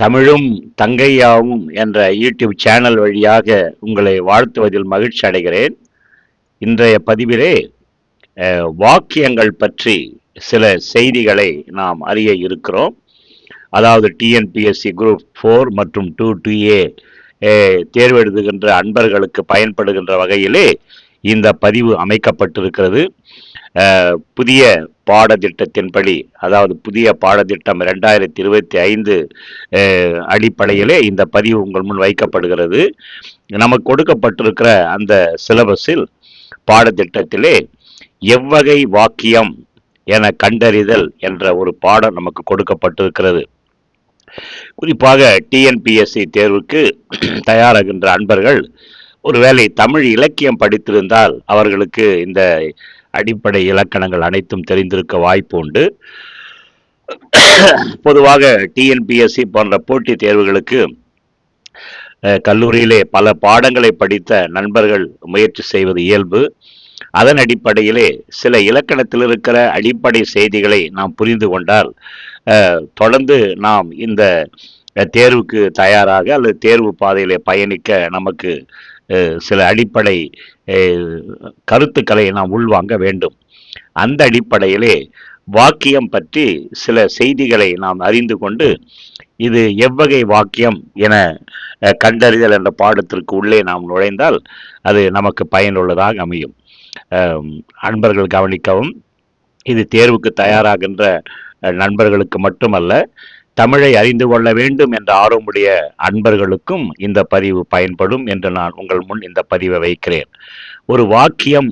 தமிழும் தங்கையாவும் என்ற YouTube channel வழியாக உங்களை வாழ்த்துவதில் மகிழ்ச்சி அடைகிறேன். இன்றைய பதிவிலே வாக்கியங்கள் பற்றி சில செய்திகளை நாம் அறிய இருக்கிறோம். அதாவது டிஎன்பிஎஸ்சி குரூப் ஃபோர் மற்றும் டூ டு ஏ தேர்வு எழுதுகின்ற அன்பர்களுக்கு பயன்படுகின்ற வகையிலே இந்த பதிவு அமைக்கப்பட்டிருக்கிறது. புதிய பாடத்திட்டத்தின்படி அதாவது புதிய பாடத்திட்டம் ரெண்டாயிரத்தி இருபத்தி ஐந்து அடிப்படையிலே இந்த பதிவு உங்கள் முன் வைக்கப்படுகிறது. நமக்கு கொடுக்கப்பட்டிருக்கிற அந்த சிலபஸில் பாடத்திட்டத்திலே எவ்வகை வாக்கியம் என கண்டறிதல் என்ற ஒரு பாடம் நமக்கு கொடுக்கப்பட்டிருக்கிறது. குறிப்பாக டிஎன்பிஎஸ்சி தேர்வுக்கு தயாராகின்ற அன்பர்கள் ஒருவேளை தமிழ் இலக்கியம் படித்திருந்தால் அவர்களுக்கு இந்த அடிப்படை இலக்கணங்கள் அனைத்தும் தெரிந்திருக்க வாய்ப்பு உண்டு. பொதுவாக டிஎன்பிஎஸ்சி போன்ற போட்டித் தேர்வுகளுக்கு கல்லூரியிலே பல பாடங்களை படித்த நண்பர்கள் முயற்சி செய்வது இயல்பு. அதன் அடிப்படையிலே சில இலக்கணத்தில் இருக்கிற அடிப்படை செய்திகளை நாம் புரிந்து கொண்டால் அஹ், தொடர்ந்து நாம் இந்த தேர்வுக்கு தயாராக அல்லது தேர்வு பாதையிலே பயணிக்க நமக்கு அஹ், சில அடிப்படை கருத்துக்களை நாம் உள்வாங்க வேண்டும். அந்த அடிப்படையிலே வாக்கியம் பற்றி சில செய்திகளை நாம் அறிந்து கொண்டு இது எவ்வகை வாக்கியம் என கண்டறிதல் என்ற பாடத்திற்கு உள்ளே நாம் நுழைந்தால் அது நமக்கு பயனுள்ளதாக அமையும். அன்பர்கள் கவனிக்கவும் இது தேர்வுக்கு தயாராகின்ற நண்பர்களுக்கு மட்டுமல்ல தமிழை அறிந்து கொள்ள வேண்டும் என்ற ஆர்வமுடைய அன்பர்களுக்கும் இந்த பதிவு பயன்படும் என்று நான் உங்கள் முன் இந்த பதிவை வைக்கிறேன். ஒரு வாக்கியம்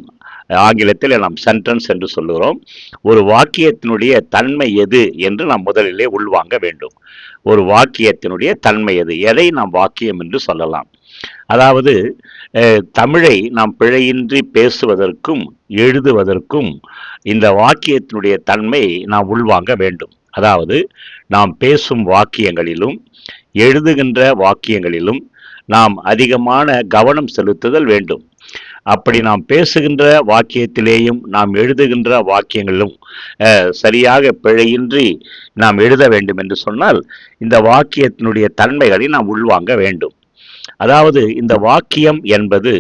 ஆங்கிலத்தில் நாம் சென்டென்ஸ் என்று சொல்லுகிறோம். ஒரு வாக்கியத்தினுடைய தன்மை எது என்று நாம் முதலிலே உள்வாங்க வேண்டும். ஒரு வாக்கியத்தினுடைய தன்மை எது? எதை நாம் வாக்கியம் என்று சொல்லலாம். அதாவது தமிழை நாம் பிழையின்றி பேசுவதற்கும் எழுதுவதற்கும் இந்த வாக்கியத்தினுடைய தன்மை நாம் உள்வாங்க வேண்டும். அதாவது நாம் பேசும் வாக்கியங்களிலும் எழுதுகின்ற வாக்கியங்களிலும் நாம் அதிகமான கவனம் செலுத்துதல் வேண்டும். அப்படி நாம் பேசுகின்ற வாக்கியத்திலேயும் நாம் எழுதுகின்ற வாக்கியங்களிலும் சரியாக பிழையின்றி நாம் எழுத வேண்டும் என்று சொன்னால் இந்த வாக்கியத்தினுடைய தன்மைகளை நாம் உள்வாங்க வேண்டும். அதாவது இந்த வாக்கியம் என்பது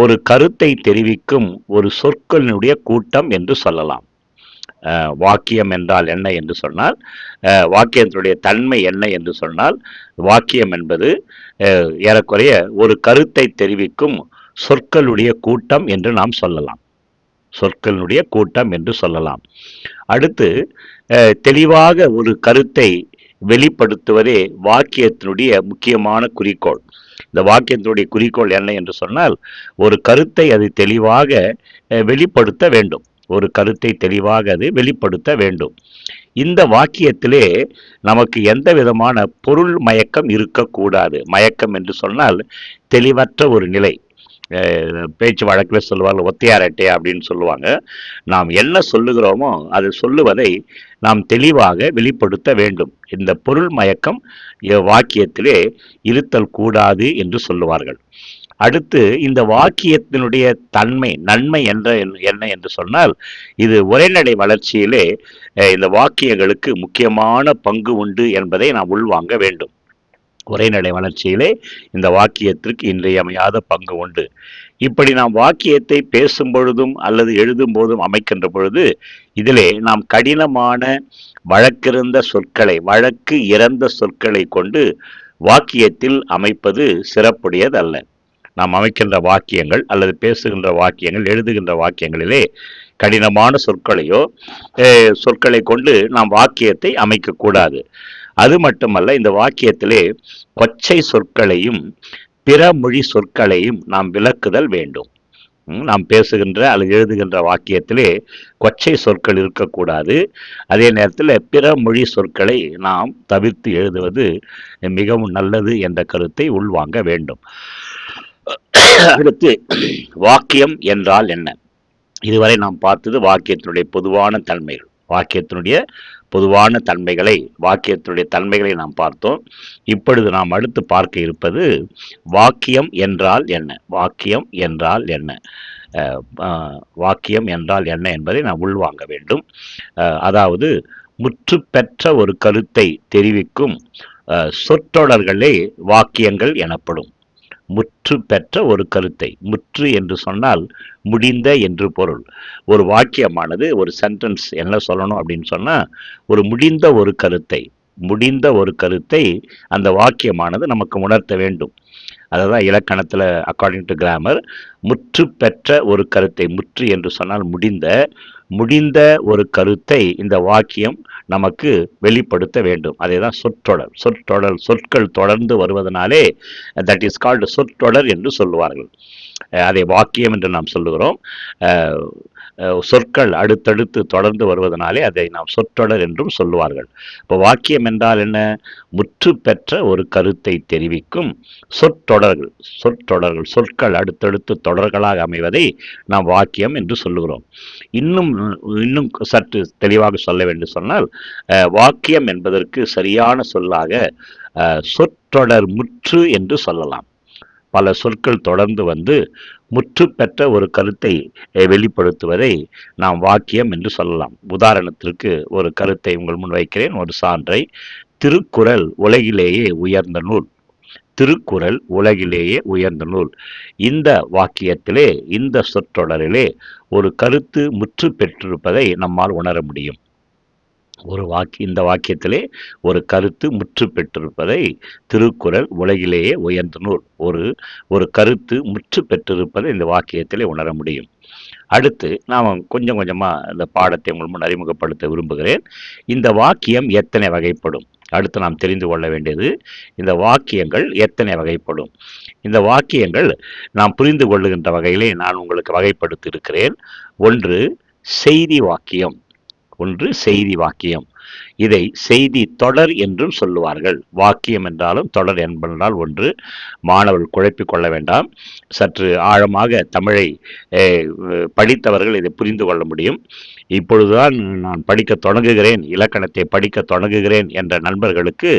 ஒரு கருத்தை தெரிவிக்கும் ஒரு சொற்களினுடைய கூட்டம் என்று சொல்லலாம். வாக்கியம் என்றால் என்ன என்று சொன்னால் வாக்கியத்தினுடைய தன்மை என்ன என்று சொன்னால் வாக்கியம் என்பது ஏறக்குறைய ஒரு கருத்தை தெரிவிக்கும் சொற்களுடைய கூட்டம் என்று நாம் சொல்லலாம். சொற்களுடைய கூட்டம் என்று சொல்லலாம். அடுத்து தெளிவாக ஒரு கருத்தை வெளிப்படுத்துவதே வாக்கியத்தினுடைய முக்கியமான குறிக்கோள். இந்த வாக்கியத்தினுடைய குறிக்கோள் என்ன என்று சொன்னால் ஒரு கருத்தை அது தெளிவாக வெளிப்படுத்த வேண்டும். ஒரு கருத்தை தெளிவாக அது வெளிப்படுத்த வேண்டும். இந்த வாக்கியத்திலே நமக்கு எந்த விதமான பொருள் மயக்கம் இருக்கக்கூடாது. மயக்கம் என்று சொன்னால் தெளிவற்ற ஒரு நிலை. பேச்சு வழக்கில் சொல்லுவாங்க ஒத்தையாரட்டை அப்படின்னு சொல்லுவாங்க. நாம் என்ன சொல்லுகிறோமோ அது சொல்லுவதை நாம் தெளிவாக வெளிப்படுத்த வேண்டும். இந்த பொருள் மயக்கம் வாக்கியத்திலே இருத்தல் கூடாது என்று சொல்லுவார்கள். அடுத்து இந்த வாக்கியத்தினுடைய தன்மை நன்மை என்ற என்ன என்று சொன்னால் இது உரைநடை வளர்ச்சியிலே இந்த வாக்கியங்களுக்கு முக்கியமான பங்கு உண்டு என்பதை நாம் உள்வாங்க வேண்டும். உரைநடை வளர்ச்சியிலே இந்த வாக்கியத்திற்கு இன்றியமையாத பங்கு உண்டு. இப்படி நாம் வாக்கியத்தை பேசும் பொழுதும் அல்லது எழுதும் போதும் அமைக்கின்ற பொழுது இதிலே நாம் கடினமான வழக்கிருந்த சொற்களை வழக்கு இறந்த சொற்களை கொண்டு வாக்கியத்தில் அமைப்பது சிறப்புடையதல்ல. நாம் அமைக்கின்ற வாக்கியங்கள் அல்லது பேசுகின்ற வாக்கியங்கள் எழுதுகின்ற வாக்கியங்களிலே கடினமான சொற்களையோ சொற்களை கொண்டு நாம் வாக்கியத்தை அமைக்கக்கூடாது அது மட்டுமல்ல இந்த வாக்கியத்திலே கொச்சை சொற்களையும் பிற மொழி சொற்களையும் நாம் விளக்குதல் வேண்டும். நாம் பேசுகின்ற அல்லது எழுதுகின்ற வாக்கியத்திலே கொச்சை சொற்கள் இருக்கக்கூடாது. அதே நேரத்தில் பிற மொழி சொற்களை நாம் தவிர்த்து எழுதுவது மிகவும் நல்லது என்ற கருத்தை உள்வாங்க வேண்டும். அடுத்து வாக்கியம் என்றால் என்ன? இதுவரை நாம் பார்த்தது வாக்கியத்தினுடைய பொதுவான தன்மைகள். வாக்கியத்தினுடைய பொதுவான தன்மைகளை வாக்கியத்தினுடைய தன்மைகளை நாம் பார்த்தோம். இப்பொழுது நாம் அடுத்து பார்க்க இருப்பது வாக்கியம் என்றால் என்ன? வாக்கியம் என்றால் என்ன? வாக்கியம் என்றால் என்ன என்பதை நாம் உள்வாங்க வேண்டும். அதாவது முற்று பெற்ற ஒரு கருத்தை தெரிவிக்கும் சொற்றொடர்களே வாக்கியங்கள் எனப்படும். முற்று பெற்ற ஒரு கருத்தை. முற்று என்று சொன்னால் முடிந்த என்று பொருள். ஒரு வாக்கியமானது ஒரு சென்டென்ஸ் என்ன சொல்லணும் அப்படின்னு சொன்னால் ஒரு முடிந்த ஒரு கருத்தை. முடிந்த ஒரு கருத்தை அந்த வாக்கியமானது நமக்கு உணர்த்த வேண்டும். அதுதான் இலக்கணத்தில் அக்கார்டிங் டு கிராமர் முற்று பெற்ற ஒரு கருத்தை முற்று என்று சொன்னால் முடிந்த. முடிந்த ஒரு கருத்தை இந்த வாக்கியம் நமக்கு வெளிப்படுத்த வேண்டும். அதே தான் சொற்றொடர். சொற்றொடர் சொற்கள் தொடர்ந்து வருவதனாலே தட் இஸ் கால்டு சொற்றொடர் என்று சொல்லுவார்கள். அதை வாக்கியம் என்று நாம் சொல்லுகிறோம். சொற்கள் அடுத்தடுத்து தொடர்ந்து வருவதனாலே அதை நாம் சொற்றொடர் என்றும் சொல்லுவார்கள். இப்போ வாக்கியம் என்றால் என்ன? முற்று பெற்ற ஒரு கருத்தை தெரிவிக்கும் சொற்றொடர்கள் சொற்றொடர்கள் சொற்கள் அடுத்தடுத்து தொடர்களாக அமைவதை நாம் வாக்கியம் என்று சொல்லுகிறோம். இன்னும் இன்னும் சற்று தெளிவாக சொல்ல வேண்டும் சொன்னால் வாக்கியம் என்பதற்கு சரியான சொல்லாக சொற்றொடர் முற்று என்று சொல்லலாம். பல சொற்கள் தொடர்ந்து வந்து முற்று பெற்ற ஒரு கருத்தை வெளிப்படுத்துவதை நாம் வாக்கியம் என்று சொல்லலாம். உதாரணத்திற்கு ஒரு கருத்தை உங்கள் முன் வைக்கிறேன். ஒரு சான்றை திருக்குறள் உலகிலேயே உயர்ந்த நூல். திருக்குறள் உலகிலேயே உயர்ந்த நூல். இந்த வாக்கியத்திலே இந்த சொற்றொடரிலே ஒரு கருத்து முற்று பெற்றிருப்பதை நம்மால் உணர முடியும். ஒரு வாக்கு இந்த வாக்கியத்திலே ஒரு கருத்து முற்று பெற்றிருப்பதை திருக்குறள் உலகிலேயே உயர்ந்த நூல். ஒரு ஒரு கருத்து முற்று பெற்றிருப்பதை இந்த வாக்கியத்திலே உணர முடியும். அடுத்து நாம் கொஞ்சம் கொஞ்சமாக இந்த பாடத்தை உங்கள் முன் அறிமுகப்படுத்த விரும்புகிறேன். இந்த வாக்கியம் எத்தனை வகைப்படும்? அடுத்து நாம் தெரிந்து கொள்ள வேண்டியது இந்த வாக்கியங்கள் எத்தனை வகைப்படும்? இந்த வாக்கியங்கள் நாம் புரிந்து கொள்ளுகின்ற வகையிலே நான் உங்களுக்கு வகைப்படுத்தி இருக்கிறேன் ஒன்று செய்தி வாக்கியம். ஒன்று செய்தி வாக்கியம். இதை செய்தி தொடர் என்றும் சொல்லுவார்கள். வாக்கியம் என்றாலும் தொடர் என்பதால் ஒன்று. மாணவர்கள் குழப்பிக் கொள்ள வேண்டாம். சற்று ஆழமாக தமிழை படித்தவர்கள் இதை புரிந்து கொள்ள முடியும். இப்பொழுதுதான் நான் படிக்க தொடங்குகிறேன் இலக்கணத்தை படிக்க தொடங்குகிறேன் என்ற நண்பர்களுக்கு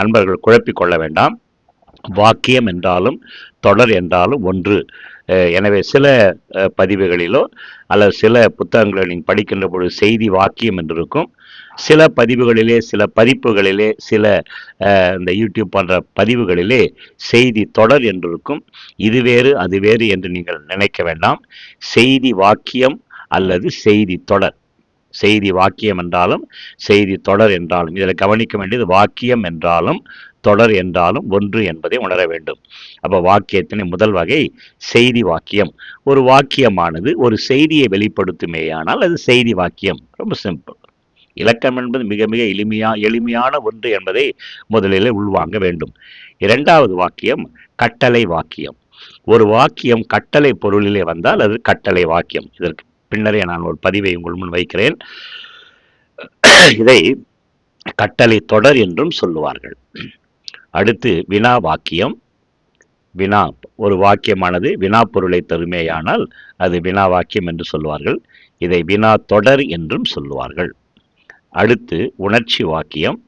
நண்பர்கள் குழப்பிக் கொள்ள வேண்டாம். வாக்கியம் என்றாலும் தொடர் என்றாலும் ஒன்று. எனவே சில பதிவுகளிலோ அல்லது சில புத்தகங்களை நீங்கள் படிக்கின்ற பொழுது செய்தி வாக்கியம் என்று இருக்கும். சில பதிவுகளிலே சில பதிப்புகளிலே சில இந்த யூடியூப் போன்ற பதிவுகளிலே செய்தி தொடர் என்று இருக்கும். இது வேறு அது வேறு என்று நீங்கள் நினைக்க வேண்டாம். செய்தி வாக்கியம் அல்லது செய்தி தொடர். செய்தி வாக்கியம் என்றாலும் செய்தி தொடர் என்றாலும் இதில் கவனிக்க வேண்டியது வாக்கியம் என்றாலும் தொடர் என்றாலும் ஒன்று என்பதை உணர வேண்டும். அப்போ வாக்கியத்தின் முதல் வகை செய்தி வாக்கியம். ஒரு வாக்கியமானது ஒரு செய்தியை வெளிப்படுத்துமேயானால் அது செய்தி வாக்கியம். ரொம்ப சிம்பிள். இலக்கம் என்பது மிக மிக எளிமையா எளிமையான ஒன்று என்பதை முதலில் உள்வாங்க வேண்டும். இரண்டாவது வாக்கியம் கட்டளை வாக்கியம். ஒரு வாக்கியம் கட்டளை பொருளிலே வந்தால் அது கட்டளை வாக்கியம். இதற்கு பின்னரே நான் ஒரு பதிவை உங்கள் முன் வைக்கிறேன். இதை கட்டளை தொடர் என்றும் சொல்லுவார்கள். அடுத்து வினா வாக்கியம். வினா ஒரு வாக்கியமானது வினா பொருளை தருமேயானால் அது வினா வாக்கியம் என்று சொல்லுவார்கள். இதை வினா தொடர் என்றும் சொல்லுவார்கள். அடுத்து உணர்ச்சி வாக்கியம்.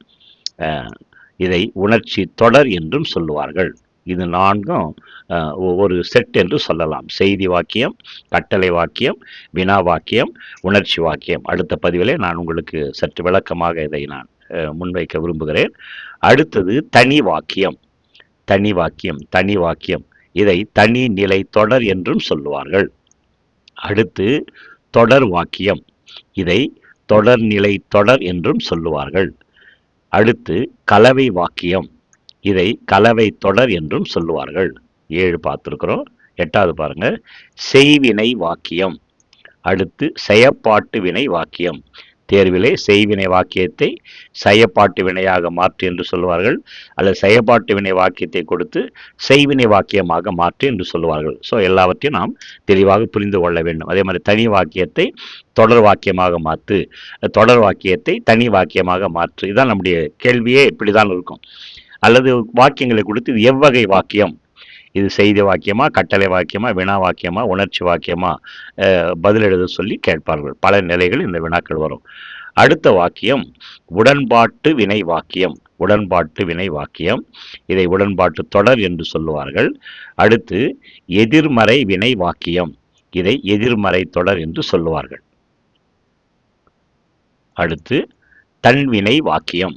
இதை உணர்ச்சி தொடர் என்றும் சொல்லுவார்கள். இது நான்கும் ஒரு செட் என்று சொல்லலாம். செய்தி வாக்கியம் கட்டளை வாக்கியம் வினா வாக்கியம் உணர்ச்சி வாக்கியம். அடுத்த பதிவிலே நான் உங்களுக்கு சற்று விளக்கமாக இதை நான் முன்வைக்க விரும்புகிறேன். அடுத்தது தனி வாக்கியம். தனி வாக்கியம் தனி வாக்கியம். இதை தனி நிலை தொடர் என்றும் சொல்லுவார்கள். அடுத்து தொடர் வாக்கியம். இதை தொடர்நிலை தொடர் என்றும் சொல்லுவார்கள். அடுத்து கலவை வாக்கியம். இதை கலவை தொடர் என்றும் சொல்லுவார்கள். ஏழு பார்த்துருக்குறோம். எட்டாவது பாருங்க. செய்வினை வாக்கியம். அடுத்து செயப்பாட்டு வினை வாக்கியம். தேர்விலே செய்வினை வாக்கியத்தை செயப்பாட்டு வினையாக மாற்று என்று சொல்லுவார்கள். அல்லது செயப்பாட்டு வினை வாக்கியத்தை கொடுத்து செய்வினை வாக்கியமாக மாற்று என்று சொல்லுவார்கள். ஸோ எல்லாவற்றையும் நாம் தெளிவாக புரிந்து கொள்ள வேண்டும். அதே மாதிரி தனி வாக்கியத்தை தொடர் வாக்கியமாக மாற்று தொடர் வாக்கியத்தை தனி வாக்கியமாக மாற்று. இதுதான் நம்முடைய கேள்வியே. இப்படிதான் இருக்கும். அல்லது வாக்கியங்களை கொடுத்து இது எவ்வகை வாக்கியம்? இது செய்தி வாக்கியமா கட்டளை வாக்கியமா வினா வாக்கியமா உணர்ச்சி வாக்கியமா? பதில் எழுத சொல்லி கேட்பார்கள். பல நிலைகள் இந்த வினாக்கள் வரும். அடுத்த வாக்கியம் உடன்பாட்டு வினை வாக்கியம். உடன்பாட்டு வினை வாக்கியம். இதை உடன்பாட்டு தொடர் என்று சொல்லுவார்கள். அடுத்து எதிர்மறை வினை வாக்கியம். இதை எதிர்மறை தொடர் என்று சொல்லுவார்கள். அடுத்து தன்வினை வாக்கியம்.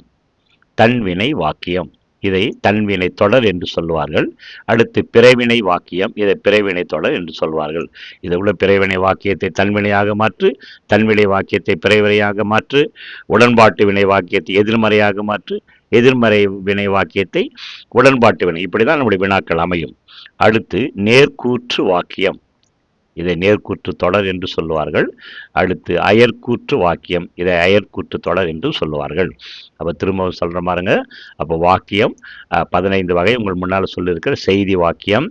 தன்வினை வாக்கியம். இதை தன்வினை தொடர் என்று சொல்வார்கள் அடுத்து பிறவினை வாக்கியம் இதை பிறவினை தொடர் என்று சொல்வார்கள். இதை உள்ள பிறவினை வாக்கியத்தை தன்வினையாக மாற்று தன்வினை வாக்கியத்தை பிறவினையாக மாற்று உடன்பாட்டு வினை வாக்கியத்தை எதிர்மறையாக மாற்று எதிர்மறை வினை வாக்கியத்தை உடன்பாட்டு வினை. இப்படிதான் நம்முடைய வினாக்கள் அமையும். அடுத்து நேர்கூற்று வாக்கியம். இதை நேர்கூற்று தொடர் என்று சொல்லுவார்கள். அடுத்து அயர்கூற்று வாக்கியம் இதை அயர்கூற்று தொடர் என்று சொல்லுவார்கள். அப்போ திரும்ப சொல்கிற மாதிரிங்க அப்போ வாக்கியம் பதினைந்து வகை உங்கள் முன்னால் சொல்லியிருக்கிற செய்தி வாக்கியம்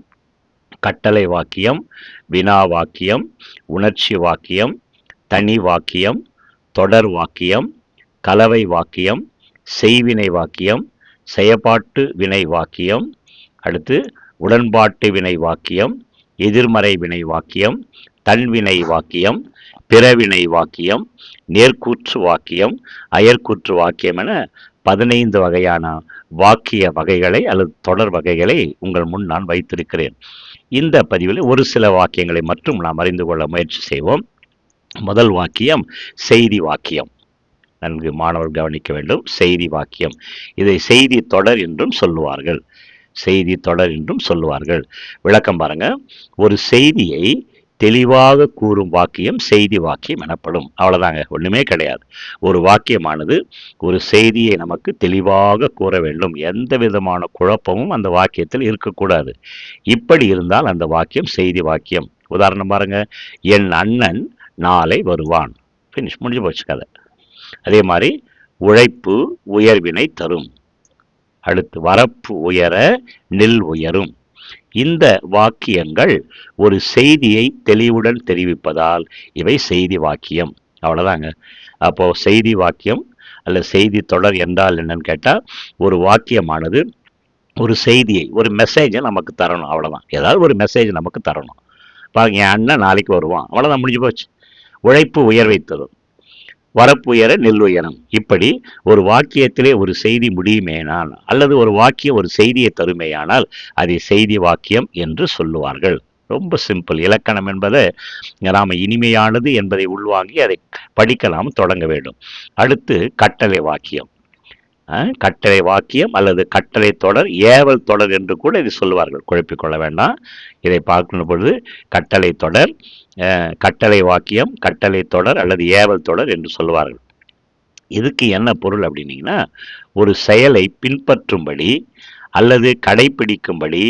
கட்டளை வாக்கியம் வினா வாக்கியம் உணர்ச்சி வாக்கியம் தனி வாக்கியம் தொடர் வாக்கியம் கலவை வாக்கியம் செய்வினை வாக்கியம் செயப்பாட்டு வினை வாக்கியம் அடுத்து உடன்பாட்டு வினை வாக்கியம் எதிர்மறை வினை வாக்கியம் தன்வினை வாக்கியம் பிறவினை வாக்கியம் நேர்கூற்று வாக்கியம் அயர்கூற்று வாக்கியம் என பதினைந்து வகையான வாக்கிய வகைகளை அல்லது தொடர் வகைகளை உங்கள் முன் நான் வைத்திருக்கிறேன். இந்த பதிவில் ஒரு சில வாக்கியங்களை மட்டும் நாம் அறிந்து கொள்ள முயற்சி செய்வோம். முதல் வாக்கியம் செய்தி வாக்கியம். நன்கு மாணவர் கவனிக்க வேண்டும். செய்தி வாக்கியம். இதை செய்தி தொடர் என்றும் சொல்லுவார்கள். செய்தி தொடர் என்றும் சொல்லுவார்கள். விளக்கம் பாருங்க. ஒரு செய்தியை தெளிவாக கூறும் வாக்கியம் செய்தி வாக்கியம் எனப்படும். அவ்வளோதாங்க ஒன்றுமே கிடையாது. ஒரு வாக்கியமானது ஒரு செய்தியை நமக்கு தெளிவாக கூற வேண்டும். எந்த விதமான குழப்பமும் அந்த வாக்கியத்தில் இருக்கக்கூடாது. இப்படி இருந்தால் அந்த வாக்கியம் செய்தி வாக்கியம். உதாரணம் பாருங்க. என் அண்ணன் நாளை வருவான். ஃபினிஷ் முடிஞ்சு போச்சு கதை. அதே மாதிரி உழைப்பு உயர்வினை தரும். அடுத்து வரப்பு உயர நெல் உயரும். இந்த வாக்கியங்கள் ஒரு செய்தியை தெளிவுடன் தெரிவிப்பதால் இவை செய்தி வாக்கியம். அவ்வளோதாங்க அப்போ செய்தி வாக்கியம் அல்ல செய்தி தொடர் என்றால் என்னன்னு கேட்டால் ஒரு வாக்கியமானது ஒரு செய்தியை ஒரு மெசேஜை நமக்கு தரணும். அவ்வளோதான் ஏதாவது ஒரு மெசேஜ் நமக்கு தரணும். பாருங்க என் அண்ணன் நாளைக்கு வருவான். அவ்வளோதான் முடிஞ்சு போச்சு. உழைப்பு உயர்வை தரும். வரப்புயர நெல் உயரம் இப்படி ஒரு வாக்கியத்திலே ஒரு செய்தி முடியுமேனால் அல்லது ஒரு வாக்கியம் ஒரு செய்தியை தருமேயானால் அதை செய்தி வாக்கியம் என்று சொல்லுவார்கள். ரொம்ப சிம்பிள். இலக்கணம் என்பதை நாம் இனிமையானது என்பதை உள்வாங்கி அதை படிக்கலாம் தொடங்க வேண்டும். அடுத்து கட்டளை வாக்கியம். கட்டளை வாக்கியம் அல்லது கட்டளை தொடர் ஏவல் தொடர் என்று கூட இதை சொல்லுவார்கள். குழப்பிக்கொள்ள வேண்டாம். இதை பார்க்கணும் பொழுது கட்டளை தொடர் கட்டளை வாக்கியம் கட்டளை தொடர் அல்லது ஏவல் தொடர் என்று சொல்லுவார்கள். இதுக்கு என்ன பொருள் அப்படின்னீங்கன்னா ஒரு செயலை பின்பற்றும்படி அல்லது கடைபிடிக்கும்படி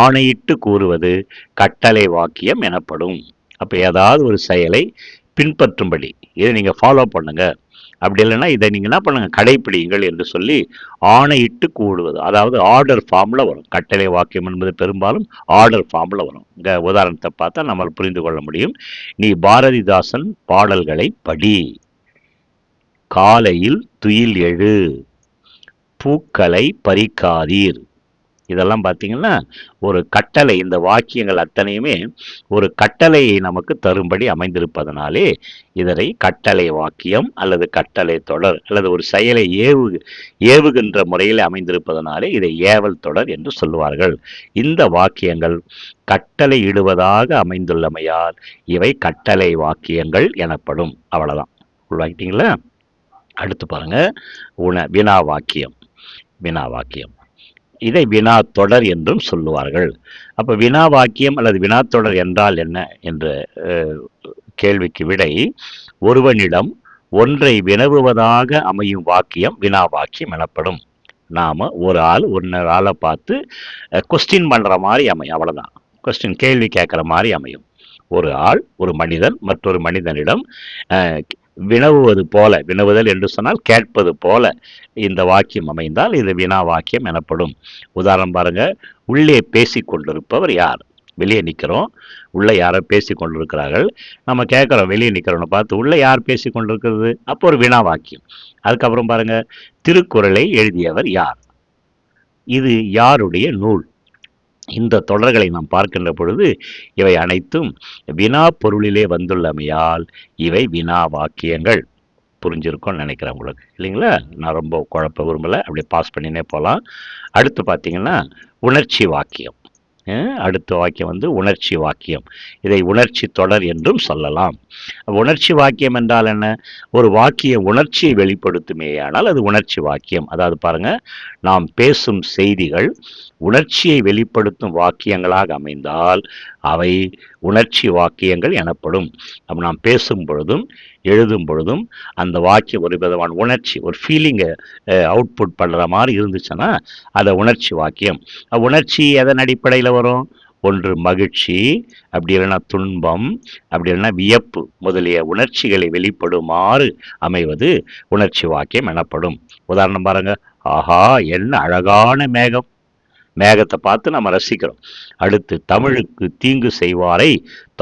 ஆணையிட்டு கூறுவது கட்டளை வாக்கியம் எனப்படும். அப்போ ஏதாவது ஒரு செயலை பின்பற்றும்படி இதை நீங்கள் ஃபாலோ பண்ணுங்கள் அப்படி இல்லைன்னா இதை நீங்கள் என்ன பண்ணுங்கள் கடைப்பிடிங்கள் என்று சொல்லி ஆணையிட்டு கூடுவது. அதாவது ஆர்டர் ஃபார்மில் வரும். கட்டளை வாக்கியம் என்பது பெரும்பாலும் ஆர்டர் ஃபார்மில் வரும். இந்த உதாரணத்தை பார்த்தா நம்ம புரிந்து கொள்ள முடியும். நீ பாரதிதாசன் பாடல்களை படி. காலையில் துயில் எழு. பூக்களை பறிக்காதீர். இதெல்லாம் பார்த்தீங்கன்னா ஒரு கட்டளை இந்த வாக்கியங்கள் அத்தனையுமே ஒரு கட்டளையை நமக்கு தரும்படி அமைந்திருப்பதனாலே இதனை கட்டளை வாக்கியம் அல்லது கட்டளை தொடர் அல்லது ஒரு செயலை ஏவு ஏவுகின்ற முறையில் அமைந்திருப்பதனாலே இதை ஏவல் தொடர் என்று சொல்லுவார்கள். இந்த வாக்கியங்கள் கட்டளை இடுவதாக அமைந்துள்ளமையால் இவை கட்டளை வாக்கியங்கள் எனப்படும். அவ்வளோதான் உள்வாங்கிட்டீங்களா அடுத்து பாருங்க. உண வினா வாக்கியம். வினா வாக்கியம். இதை வினா தொடர் என்றும் சொல்லுவார்கள். அப்போ வினா வாக்கியம் அல்லது வினா தொடர் என்றால் என்ன என்ற கேள்விக்கு விடை ஒருவனிடம் ஒன்றை வினவுவதாக அமையும் வாக்கியம் வினா வாக்கியம் எனப்படும். நாம் ஒரு ஆள் ஒன்று ஆளை பார்த்து கொஸ்டின் பண்ணுற மாதிரி அமையும். அவ்வளோதான் கொஸ்டின் கேள்வி கேட்குற மாதிரி அமையும். ஒரு ஆள் ஒரு மனிதன் மற்றொரு மனிதனிடம் வினவுவது போல வினவுதல் என்று சொன்னால் கேட்பது போல இந்த வாக்கியம் அமைந்தால் இது வினா வாக்கியம் எனப்படும். உதாரணம் பாருங்க உள்ளே பேசி கொண்டிருப்பவர் யார்? வெளியே நிற்கிறோம் உள்ளே யாரோ பேசி கொண்டிருக்கிறார்கள். நம்ம கேட்குறோம் வெளியே நிற்கிறோன்னு பார்த்து உள்ளே யார் பேசி கொண்டிருக்கிறது? அப்போ ஒரு வினா வாக்கியம். அதுக்கப்புறம் பாருங்க திருக்குறளை எழுதியவர் யார்? இது யாருடைய நூல்? இந்த தொடர்களை நாம் பார்க்கின்ற பொழுது இவை அனைத்தும் வினா பொருளிலே வந்துள்ளமையால் இவை வினா வாக்கியங்கள். புரிஞ்சிருக்கும்னு நினைக்கிறேன் உங்களுக்கு. இல்லைங்களா? நான் ரொம்ப குழப்ப விரும்பலை. அப்படியே பாஸ் பண்ணினே போகலாம். அடுத்து பார்த்தீங்கன்னா உணர்ச்சி வாக்கியம். அடுத்த வாக்கியம் வந்து உணர்ச்சி வாக்கியம். இதை உணர்ச்சி தொடர் என்றும் சொல்லலாம். உணர்ச்சி வாக்கியம் என்றால் என்ன? ஒரு வாக்கிய உணர்ச்சியை வெளிப்படுத்துமேயானால் அது உணர்ச்சி வாக்கியம். அதாவது பாருங்க நாம் பேசும் செய்திகள் உணர்ச்சியை வெளிப்படுத்தும் வாக்கியங்களாக அமைந்தால் அவை உணர்ச்சி வாக்கியங்கள் எனப்படும். அப்ப நாம் பேசும் பொழுதும் எழுதும் பொழுதும் அந்த வாக்கியம் ஒரு விதமான உணர்ச்சி ஒரு ஃபீலிங்கை அவுட்புட் பண்ணுற மாதிரி இருந்துச்சுன்னா அதை உணர்ச்சி வாக்கியம். உணர்ச்சி எதன் அடிப்படையில் வரும்? ஒன்று மகிழ்ச்சி அப்படி இல்லைன்னா துன்பம் அப்படி இல்லைன்னா வியப்பு முதலிய உணர்ச்சிகளை வெளிப்படுமாறு அமைவது உணர்ச்சி வாக்கியம் எனப்படும். உதாரணம் பாருங்க ஆஹா என்ன அழகான மேகம்! மேகத்தை பார்த்து நம்ம ரசிக்கிறோம். அடுத்து தமிழுக்கு தீங்கு செய்வாரை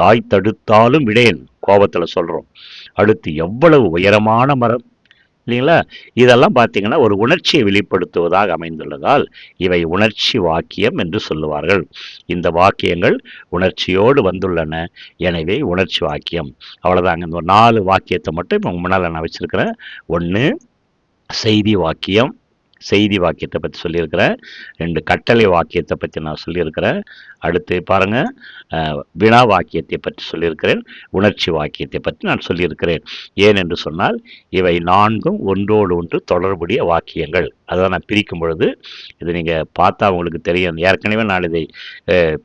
தாய் தடுத்தாலும் விடேன் கோபத்தில் சொல்கிறோம் அடுத்து எவ்வளவு உயரமான மரம் இல்லைங்களா? இதெல்லாம் பார்த்தீங்கன்னா ஒரு உணர்ச்சியை வெளிப்படுத்துவதாக அமைந்துள்ளதால் இவை உணர்ச்சி வாக்கியம் என்று சொல்லுவார்கள். இந்த வாக்கியங்கள் உணர்ச்சியோடு வந்துள்ளன. எனவே உணர்ச்சி வாக்கியம். அவ்வளோதாங்க இந்த ஒரு நாலு வாக்கியத்தை மட்டும் இப்போ முன்னால் நான் வச்சுருக்கிறேன். ஒன்று செய்தி வாக்கியம். செய்தி வாக்கியத்தை பற்றி சொல்லியிருக்கிறேன். ரெண்டு கட்டளை வாக்கியத்தை பற்றி நான் சொல்லியிருக்கிறேன். அடுத்து பாருங்கள் வினா வாக்கியத்தை பற்றி சொல்லியிருக்கிறேன். உணர்ச்சி வாக்கியத்தை பற்றி நான் சொல்லியிருக்கிறேன். ஏன் என்று சொன்னால் இவை நான்கும் ஒன்றோடு ஒன்று தொடர்புடைய வாக்கியங்கள். அதை நான் பிரிக்கும் பொழுது இது நீங்கள் பார்த்தா உங்களுக்கு தெரியும். ஏற்கனவே நான் இதை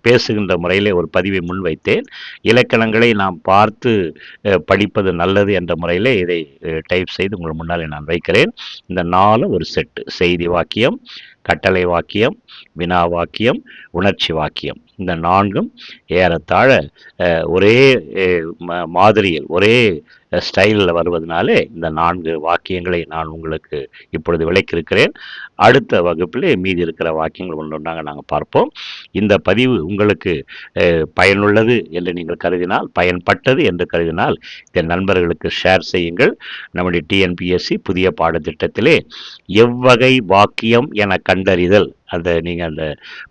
பேசுகின்ற முறையிலே ஒரு பதிவை முன்வைத்தேன். இலக்கணங்களை நாம் பார்த்து படிப்பது நல்லது என்ற முறையிலே இதை டைப் செய்து உங்கள் முன்னாலே நான் வைக்கிறேன். இந்த நாலு ஒரு செட்டு செய்தி வாக்கியம் கட்டளை வாக்கியம் வினா வாக்கியம் உணர்ச்சி வாக்கியம். இந்த நான்கும் ஏறத்தாழ ஒரே ம- மாதிரியில் ஒரே ஸ்டைலில் வருவதனாலே இந்த நான்கு வாக்கியங்களை நான் உங்களுக்கு இப்பொழுது விளக்கியிருக்கிறேன். அடுத்த வகுப்பிலே மீதி இருக்கிற வாக்கியங்கள் ஒன்று ஒன்றாக நாங்கள் பார்ப்போம். இந்த பதிவு உங்களுக்கு பயனுள்ளது என்று நீங்கள் கருதினால் பயன்பட்டது என்று கருதினால் இதை நண்பர்களுக்கு ஷேர் செய்யுங்கள். நம்முடைய டிஎன்பிஎஸ்சி புதிய பாடத்திட்டத்திலே எவ்வகை வாக்கியம் என கண்டறிதல் அதை நீங்கள் அந்த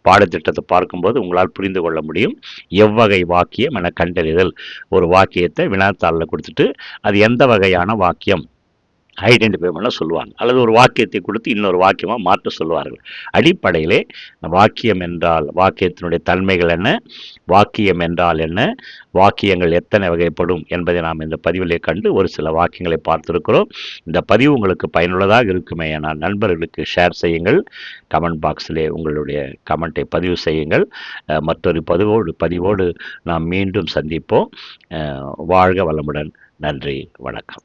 பாடத்திட்டத்தை பார்க்கும்போது உங்களால் புரிந்து கொள்ள முடியும். எவ்வகை வாக்கியம் என கண்டறிதல். ஒரு வாக்கியத்தை வினாத்தாளில் கொடுத்துட்டு அது எந்த வகையான வாக்கியம்? ஐடென்டிஃபை பண்ண சொல்லுவாங்க. அல்லது ஒரு வாக்கியத்தை கொடுத்து இன்னொரு வாக்கியமாக மாற்ற சொல்லுவார்கள். அடிப்படையிலே வாக்கியம் என்றால் வாக்கியத்தினுடைய தன்மைகள் என்ன? வாக்கியம் என்றால் என்ன? வாக்கியங்கள் எத்தனை வகைப்படும் என்பதை நாம் இந்த பதிவிலே கண்டு ஒரு சில வாக்கியங்களை பார்த்துருக்கிறோம். இந்த பதிவு உங்களுக்கு பயனுள்ளதாக இருக்குமே நான் நண்பர்களுக்கு ஷேர் செய்யுங்கள். கமெண்ட் பாக்ஸிலே உங்களுடைய கமெண்ட்டை பதிவு செய்யுங்கள். மற்றொரு பதிவோடு பதிவோடு நாம் மீண்டும் சந்திப்போம். வாழ்க வளமுடன். நன்றி வணக்கம்.